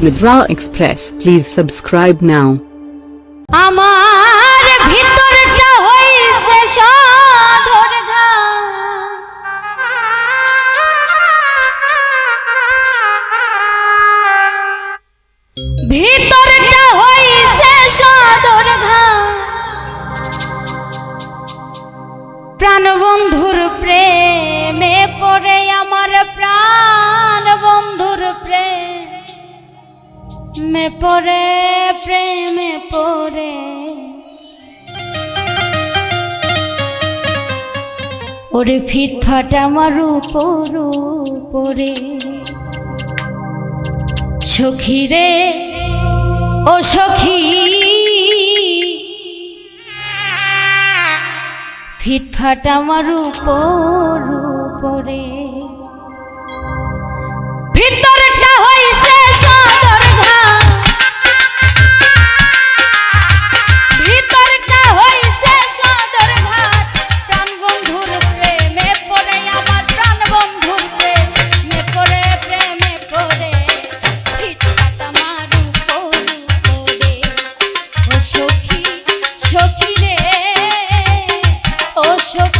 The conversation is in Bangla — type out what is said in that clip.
Raw Express. Please subscribe now. আমার ভিতরটা হইছে সাধর ভিতরটা হইছে সাধর প্রাণ বন্ধুর প্রেমে পড়ে আমার প্রাণ বন্ধুর প্রেম মে পরে প্রেমে পরে ওরে ফিট ফাট আমার উপর, উপরে। সখী রে ও সখী। ফিট ফাট আমার উপর, উপরে। সখী